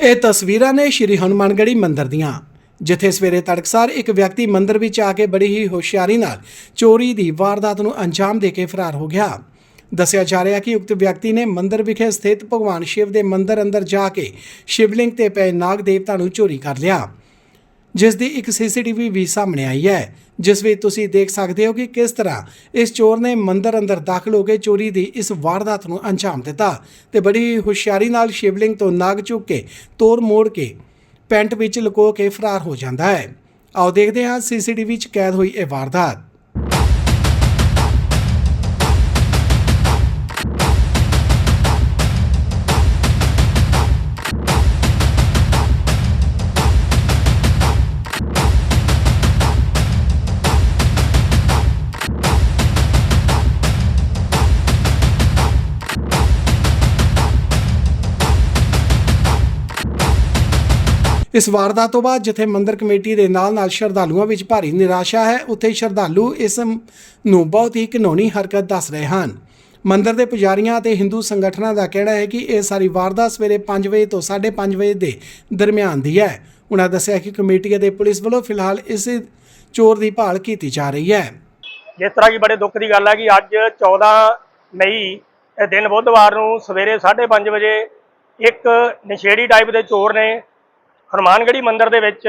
ਇਹ ਤਸਵੀਰਾਂ ਨੇ ਸ਼੍ਰੀ ਹਨੂਮਾਨਗੜ੍ਹੀ ਮੰਦਿਰ ਦੀਆਂ। ਜਿੱਥੇ ਸਵੇਰੇ ਤੜਕਸਾਰ ਇੱਕ ਵਿਅਕਤੀ ਮੰਦਿਰ ਵਿੱਚ ਆ ਕੇ ਬੜੀ ਹੀ ਹੁਸ਼ਿਆਰੀ ਨਾਲ ਚੋਰੀ ਦੀ ਵਾਰਦਾਤ ਨੂੰ ਅੰਜਾਮ ਦੇ ਕੇ ਫਰਾਰ ਹੋ ਗਿਆ। ਦੱਸਿਆ ਜਾ ਰਿਹਾ ਕਿ ਉਕਤ ਵਿਅਕਤੀ ਨੇ ਮੰਦਿਰ ਵਿਖੇ ਸਥਿਤ ਭਗਵਾਨ ਸ਼ਿਵ ਦੇ ਮੰਦਿਰ ਅੰਦਰ ਜਾ ਕੇ ਸ਼ਿਵਲਿੰਗ ਤੇ ਪਏ ਨਾਗ ਦੇਵਤਾ ਨੂੰ ਚੋਰੀ ਕਰ ਲਿਆ। ਜਿਸ ਦੀ ਇੱਕ ਸੀਸੀਟੀਵੀ ਵੀ ਸਾਹਮਣੇ ਆਈ ਹੈ। ਜਿਸ ਵਿੱਚ ਤੁਸੀਂ ਦੇਖ ਸਕਦੇ ਹੋ ਕਿ ਕਿਸ ਤਰ੍ਹਾਂ ਇਸ ਚੋਰ ਨੇ ਮੰਦਰ ਅੰਦਰ ਦਾਖਲ ਹੋ ਕੇ ਚੋਰੀ ਦੀ ਇਸ ਵਾਰਦਾਤ ਨੂੰ ਅੰਜਾਮ ਦਿੱਤਾ ਤੇ ਬੜੀ ਹੁਸ਼ਿਆਰੀ ਨਾਲ ਸ਼ਿਵਲਿੰਗ ਤੋਂ ਨਾਗ ਚੁੱਕ ਕੇ ਤੋੜ ਮੋੜ ਕੇ ਪੈਂਟ ਵਿੱਚ ਲੁਕੋ ਕੇ ਫਰਾਰ ਹੋ ਜਾਂਦਾ ਹੈ। ਆਓ ਦੇਖਦੇ ਹਾਂ ਸੀਸੀਟੀਵੀ 'ਚ ਕੈਦ ਹੋਈ ਇਹ ਵਾਰਦਾਤ। ਇਸ ਵਾਰਦਾਤ ਤੋਂ ਬਾਅਦ ਜਿੱਥੇ ਮੰਦਰ ਕਮੇਟੀ ਦੇ ਨਾਲ ਨਾਲ ਸ਼ਰਧਾਲੂਆਂ ਵਿੱਚ ਭਾਰੀ ਨਿਰਾਸ਼ਾ ਹੈ, ਉੱਥੇ ਸ਼ਰਧਾਲੂ ਇਸ ਨੂੰ ਬਹੁਤ ਹੀ ਘਿਨੌਣੀ ਹਰਕਤ ਦੱਸ ਰਹੇ ਹਨ। ਮੰਦਿਰ ਦੇ ਪੁਜਾਰੀਆਂ ਅਤੇ ਹਿੰਦੂ ਸੰਗਠਨਾਂ ਦਾ ਕਹਿਣਾ ਹੈ ਕਿ ਇਹ ਸਾਰੀ ਵਾਰਦਾਤ ਸਵੇਰੇ 5 ਵਜੇ ਤੋਂ 5:30 ਵਜੇ ਦੇ ਦਰਮਿਆਨ ਦੀ ਹੈ। ਉਹਨਾਂ ਦੱਸਿਆ ਕਿ ਕਮੇਟੀ ਅਤੇ ਪੁਲਿਸ ਵੱਲੋਂ ਫਿਲਹਾਲ ਇਸ ਚੋਰ ਦੀ ਭਾਲ ਕੀਤੀ ਜਾ ਰਹੀ ਹੈ। ਜਿਸ ਤਰ੍ਹਾਂ ਕਿ ਬੜੇ ਦੁੱਖ ਦੀ ਗੱਲ ਹੈ ਕਿ ਅੱਜ 14 ਮਈ, ਇਹ ਦਿਨ ਬੁੱਧਵਾਰ ਨੂੰ ਸਵੇਰੇ 5:30 ਵਜੇ ਇੱਕ ਨਸ਼ੇੜੀ ਟਾਈਪ ਦੇ ਚੋਰ ਨੇ ਹਨੂਮਾਨਗੜ੍ਹੀ ਮੰਦਿਰ ਦੇ ਵਿੱਚ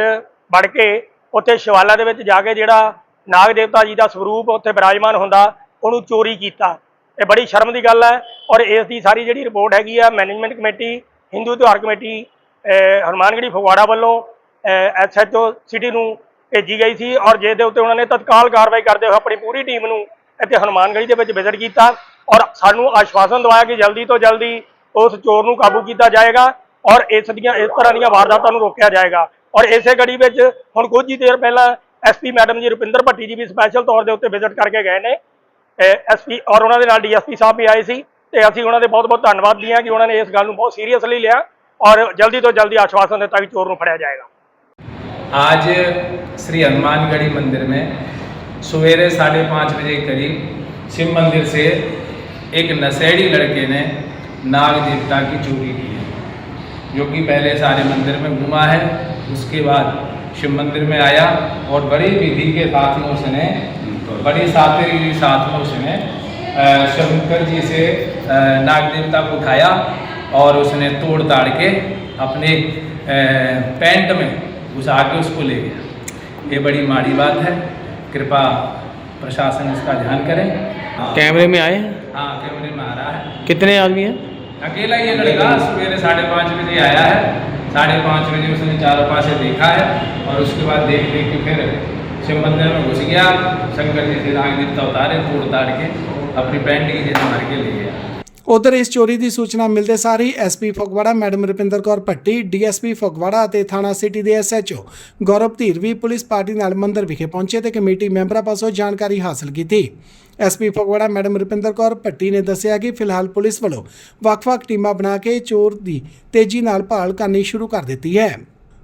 ਵੜ ਕੇ ਉੱਥੇ ਸ਼ਿਵਾਲਾ ਦੇ ਵਿੱਚ ਜਾ ਕੇ ਜਿਹੜਾ ਨਾਗ ਦੇਵਤਾ ਜੀ ਦਾ ਸਰੂਪ ਉੱਥੇ ਬਿਰਾਜਮਾਨ ਹੁੰਦਾ, ਉਹਨੂੰ ਚੋਰੀ ਕੀਤਾ। ਇਹ ਬੜੀ ਸ਼ਰਮ ਦੀ ਗੱਲ ਹੈ ਔਰ ਇਸ ਦੀ ਸਾਰੀ ਜਿਹੜੀ ਰਿਪੋਰਟ ਹੈਗੀ ਆ, ਮੈਨੇਜਮੈਂਟ ਕਮੇਟੀ, ਹਿੰਦੂ ਤਿਉਹਾਰ ਕਮੇਟੀ, ਅਹ ਫਗਵਾੜਾ ਵੱਲੋਂ ਐਸਐਚਓ ਸਿਟੀ ਨੂੰ ਭੇਜੀ ਗਈ ਸੀ ਔਰ ਜਿਸ ਦੇ ਉੱਤੇ ਉਹਨਾਂ ਨੇ ਤਤਕਾਲ ਕਾਰਵਾਈ ਕਰਦੇ ਹੋਏ ਆਪਣੀ ਪੂਰੀ ਟੀਮ ਨੂੰ ਇੱਥੇ ਹਨੂਮਾਨਗੜ੍ਹੀ ਦੇ ਵਿੱਚ ਵਿਜ਼ਿਟ ਕੀਤਾ ਔਰ ਸਾਨੂੰ ਆਸ਼ਵਾਸਨ ਦਵਾਇਆ ਕਿ ਜਲਦੀ ਤੋਂ ਜਲਦੀ ਉਸ ਚੋਰ ਨੂੰ ਕਾਬੂ ਕੀਤਾ ਜਾਏਗਾ। ਔਰ ਇਸ ਦੀਆਂ ਇਸ ਤਰ੍ਹਾਂ ਦੀਆਂ ਵਾਰਦਾਤਾਂ ਨੂੰ ਰੋਕਿਆ ਜਾਏਗਾ ਔਰ ਇਸੇ ਕੜੀ ਵਿੱਚ ਹੁਣ ਕੁਝ ਹੀ ਦੇਰ ਪਹਿਲਾਂ ਐਸਪੀ ਮੈਡਮ ਜੀ ਰੁਪਿੰਦਰ ਭੱਟੀ ਜੀ ਵੀ ਸਪੈਸ਼ਲ ਤੌਰ ਦੇ ਉੱਤੇ ਵਿਜ਼ਿਟ ਕਰਕੇ ਗਏ ਨੇ ਐਸਪੀ ਔਰ ਉਹਨਾਂ ਦੇ ਨਾਲ ਡੀਐਸਪੀ ਸਾਹਿਬ ਵੀ ਆਏ ਸੀ ਤੇ ਅਸੀਂ ਉਹਨਾਂ ਦੇ ਬਹੁਤ-ਬਹੁਤ ਧੰਨਵਾਦੀ ਹਾਂ ਕਿ ਉਹਨਾਂ ਨੇ ਇਸ ਗੱਲ ਨੂੰ ਬਹੁਤ ਸੀਰੀਅਸਲੀ ਲਿਆ ਔਰ ਜਲਦੀ ਤੋਂ ਜਲਦੀ ਆਸ਼ਵਾਸਨ ਦਿੱਤਾ ਕਿ ਚੋਰ ਨੂੰ ਫੜਿਆ ਜਾਏਗਾ आज श्री हनुमानगढ़ी मंदिर में सवेरे साढ़े पाँच बजे के करीब शिव मंदिर से एक नशेड़ी लड़के ने नाग देवता की चोरी की है जो कि पहले सारे मंदिर में घुमा है उसके बाद शिव मंदिर में आया और बड़ी विधि के साथ में उसने बड़ी सातिर के साथ में उसने शंकर जी से नाग देवता को उठाया और उसने तोड़ ताड़ के अपने पैंट में घुसा के उसको ले गया। ये बड़ी माड़ी बात है। कृपा प्रशासन इसका ध्यान करें। कैमरे में आए हैं? हाँ कैमरे में आ रहा है। कितने आदमी हैं? अकेला ये लड़का सवेरे साढ़े पाँच बजे आया है। साढ़े पाँच बजे उसने चारों पासे देखा है और उसके बाद देख देख के फिर शिव मंदिर में घुस गया। शंकर जी से राग देवता उतारे फूट उतार के अपनी पैंट की मार के ले गया। ਉਧਰ ਇਸ ਚੋਰੀ ਦੀ ਸੂਚਨਾ ਮਿਲਦੇ ਸਾਰ ਹੀ SP Phagwara madam Rupinder Kaur Bhatti DSP Phagwara ਅਤੇ ਥਾਣਾ ਸਿਟੀ ਦੇ ਐਸਐਚਓ ਗੌਰਵ ਧੀਰ ਵੀ ਪੁਲਿਸ ਪਾਰਟੀ ਨਾਲ ਮੰਦਰ ਵਿਖੇ ਪਹੁੰਚੇ ਤੇ ਕਮੇਟੀ ਮੈਂਬਰਾਂ ਪਾਸੋਂ ਜਾਣਕਾਰੀ ਹਾਸਲ ਕੀਤੀ। ਐਸਪੀ ਫਗਵਾੜਾ ਮੈਡਮ ਰੁਪਿੰਦਰ ਕੌਰ ਭੱਟੀ ਨੇ ਦੱਸਿਆ ਕਿ ਫਿਲਹਾਲ ਪੁਲਿਸ ਵੱਲੋਂ ਵੱਖ-ਵੱਖ ਟੀਮਾਂ ਬਣਾ ਕੇ ਚੋਰ ਦੀ ਤੇਜ਼ੀ ਨਾਲ ਭਾਲ ਕਰਨੀ ਸ਼ੁਰੂ ਕਰ ਦਿੱਤੀ ਹੈ।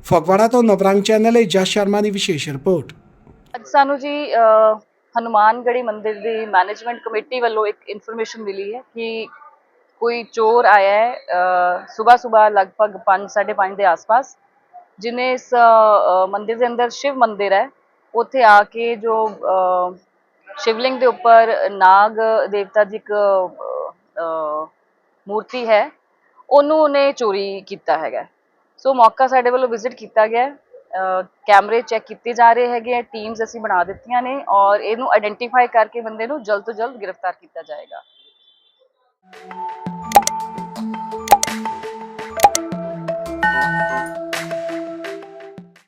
ਫਗਵਾੜਾ ਤੋਂ ਨਵਰੰਗ ਚੈਨਲ ਲਈ ਜਸ ਸ਼ਰਮਾ ਦੀ ਵਿਸ਼ੇਸ਼ ਰਿਪੋਰਟ। ਅੱਜ ਸਾਨੂੰ ਜੀ ਅ, ਮੰਦਿਰ ਦੀ ਮੈਨੇਜਮੈਂਟ ਕਮੇਟੀ ਵੱਲੋਂ ਇੱਕ ਇਨਫੋਰਮੇਸ਼ਨ ਮਿਲੀ ਹੈ ਕਿ ਕੋਈ ਚੋਰ ਆਇਆ ਹੈ ਸਵੇਰ ਸਵੇਰ ਲਗਭਗ 5:30 ਦੇ ਆਸ-ਪਾਸ ਜਿਨੇ ਇਸ ਅ, ਮੰਦਿਰ ਦੇ ਅੰਦਰ ਸ਼ਿਵ ਮੰਦਿਰ ਹੈ ਉੱਥੇ ਆ ਕੇ ਜੋ ਸ਼ਿਵਲਿੰਗ ਦੇ ਉੱਪਰ ਨਾਗ ਦੇਵਤਾ ਦੀ ਇੱਕ ਮੂਰਤੀ ਹੈ ਉਹਨੂੰ ਉਹਨੇ ਚੋਰੀ ਕੀਤਾ ਹੈਗਾ ਸੋ ਮੌਕਾ ਸਾਡੇ ਵੱਲੋਂ ਵਿਜ਼ਿਟ ਕੀਤਾ ਗਿਆ ਕੈਮਰੇ ਚੈੱਕ ਕੀਤੇ ਜਾ ਰਹੇ ਹੈਗੇ ਟੀਮਸ ਅਸੀਂ ਬਣਾ ਦਿੱਤੀਆਂ ਨੇ ਔਰ ਇਹਨੂੰ ਆਇਡੈਂਟੀਫਾਈ ਕਰਕੇ ਬੰਦੇ ਨੂੰ ਜਲਦ ਤੋਂ ਜਲਦ ਗ੍ਰਿਫਤਾਰ ਕੀਤਾ ਜਾਏਗਾ। Música